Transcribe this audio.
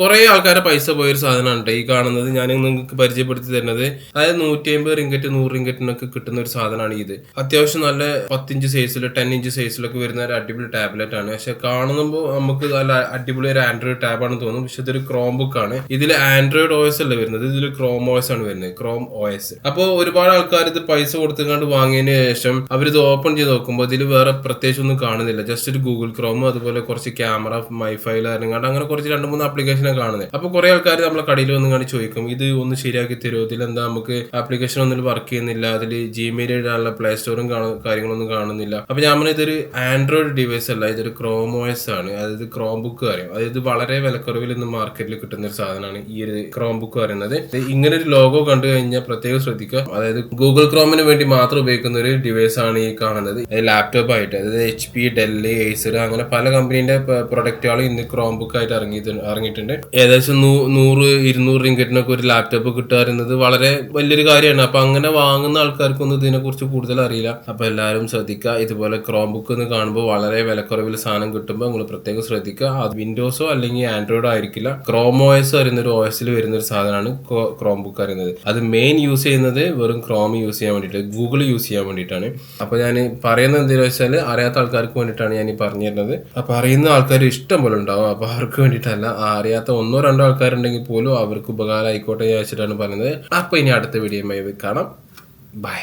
കുറെ ആൾക്കാരെ പൈസ പോയൊരു സാധനമാണ് കേട്ടോ ഈ കാണുന്നത് ഞാൻ നിങ്ങൾക്ക് പരിചയപ്പെടുത്തി തരുന്നത്. അതായത് നൂറ്റി അമ്പത് റിങ്കറ്റ് നൂറ് റിങ്കറ്റിനൊക്കെ കിട്ടുന്ന ഒരു സാധനമാണ് ഇത്. അത്യാവശ്യം നല്ല പത്തിഞ്ച് സൈസിൽ ടെൻ ഇഞ്ച് സൈസിലൊക്കെ വരുന്ന ഒരു അടിപൊളി ടാബ്ലറ്റ് ആണ്. പക്ഷെ കാണുമ്പോൾ നമുക്ക് നല്ല അടിപൊളി ഒരു ആൻഡ്രോയിഡ് ടാബ് ആണെന്ന് തോന്നും. പക്ഷെ ഇതൊരു ക്രോം ബുക്ക് ആണ് ഇതിൽ ആൻഡ്രോയിഡ് ഓയസ് അല്ല വരുന്നത്? ഇതിൽ ക്രോം ഓയസ് ആണ് വരുന്നത്. ക്രോം ഓയസ് അപ്പോൾ ഒരുപാട് ആൾക്കാർ ഇത് പൈസ കൊടുത്തുകൊണ്ട് വാങ്ങിയതിന് ശേഷം ഇത് ഓപ്പൺ ചെയ്ത് നോക്കുമ്പോൾ ഇതിൽ വേറെ പ്രത്യേകിച്ച് ഒന്നും കാണുന്നില്ല. ജസ്റ്റ് ഒരു ഗൂഗിൾ ക്രോം അതുപോലെ കുറച്ച് ക്യാമറ മൈഫൈൽ അങ്ങനെ കുറച്ച് രണ്ട് മൂന്ന് ആപ്ലിക്കേഷനെ കാണുന്നത് അപ്പോൾ കുറെ ആൾക്കാർ നമ്മളെ കടയിൽ വന്ന് കാണി ചോദിക്കും ഇത് ഒന്ന് ശരിയാക്കി തരുമോ ഇതിൽ എന്താ നമുക്ക് ആപ്ലിക്കേഷൻ ഒന്നും വർക്ക് ചെയ്യുന്നില്ല അതിൽ ജിമെയിൽ ഇടാനുള്ള പ്ലേ സ്റ്റോറും കാര്യങ്ങളൊന്നും കാണുന്നില്ല. അപ്പൊ ഞാൻ പറഞ്ഞ ഇതൊരു ആൻഡ്രോയിഡ് ഡിവൈസ് അല്ല ഇതൊരു ക്രോം ഓയസ് ആണ്. അതായത് ക്രോം ബുക്ക് പറയും അതായത് വളരെ വിലക്കുറവിൽ ഇന്ന് മാർക്കറ്റിൽ കിട്ടുന്ന ഒരു സാധനമാണ് ഈ ഒരു ക്രോം ബുക്ക് പറയുന്നത്. ഇങ്ങനെ ഒരു ലോഗോ കണ്ടു കഴിഞ്ഞാൽ പ്രത്യേകം ശ്രദ്ധിക്കുക. അതായത് ഗൂഗിൾ ക്രോമിന് വേണ്ടി മാത്രം ഉപയോഗിക്കുന്ന ഒരു ഡിവൈസ് ആണ് ഈ കാണുന്നത്. ലാപ്ടോപ്പ് ആയിട്ട്. അതായത് എച്ച് പി ഡെല്ലി ഏസർ അങ്ങനെ പല കമ്പനീന്റെ പ്രൊഡക്റ്റുകൾ ഇന്ന് ക്രോം ബുക്ക് ആയിട്ട് ഇറങ്ങിയിട്ടുണ്ട് ഇറങ്ങിയിട്ടുണ്ട്. ഏകദേശം നൂറ് ഇരുന്നൂറ് റിങ്കറ്റിനൊക്കെ ഒരു ലാപ്ടോപ്പ് കിട്ടുക എന്നത് വളരെ വലിയൊരു കാര്യമാണ്. അപ്പൊ അങ്ങനെ വാങ്ങുന്ന ആൾക്കാർക്കൊന്നും ഇതിനെ കുറിച്ച് കൂടുതൽ അറിയില്ല. അപ്പൊ എല്ലാവരും ശ്രദ്ധിക്കുക. ഇതുപോലെ ക്രോം ബുക്ക് എന്ന് കാണുമ്പോൾ വളരെ വിലക്കുറവിൽ സാധനം കിട്ടുമ്പോൾ നിങ്ങൾ പ്രത്യേകം ശ്രദ്ധിക്കുക. അത് വിൻഡോസോ അല്ലെങ്കിൽ ആൻഡ്രോയിഡോ ആയിരിക്കില്ല. ക്രോം ഓയസ് പറയുന്ന ഒരു ഓയസിൽ വരുന്ന ഒരു സാധനമാണ് ക്രോം ബുക്ക് അറിയുന്നത് അത് മെയിൻ യൂസ് ചെയ്യുന്നത് വെറും ക്രോം യൂസ് ചെയ്യാൻ വേണ്ടിയിട്ട് ഗൂഗിൾ യൂസ് ചെയ്യാൻ വേണ്ടിയിട്ടാണ്. അപ്പൊ ഞാൻ പറയുന്നത് എന്തെന്ന് വെച്ചാൽ അറിയാത്ത ആൾക്കാർക്ക് വേണ്ടിയിട്ടാണ് ഞാൻ ഈ പറഞ്ഞു തരുന്നത് അപ്പൊ അറിയുന്ന ആൾക്കാർ ഇഷ്ടം പോലെ ഉണ്ടാവും. അപ്പൊ അവർക്ക് വേണ്ടിയിട്ടല്ല ആ അറിയാത്ത ഒന്നോ രണ്ടോ ആൾക്കാരുണ്ടെങ്കിൽ പോലും അവർക്ക് ഉപകാരം ആയിക്കോട്ടെ എന്ന് വെച്ചിട്ടാണ് പറയുന്നത്. അപ്പോൾ ഇനി അടുത്ത വീഡിയോ കാണാം. ബൈ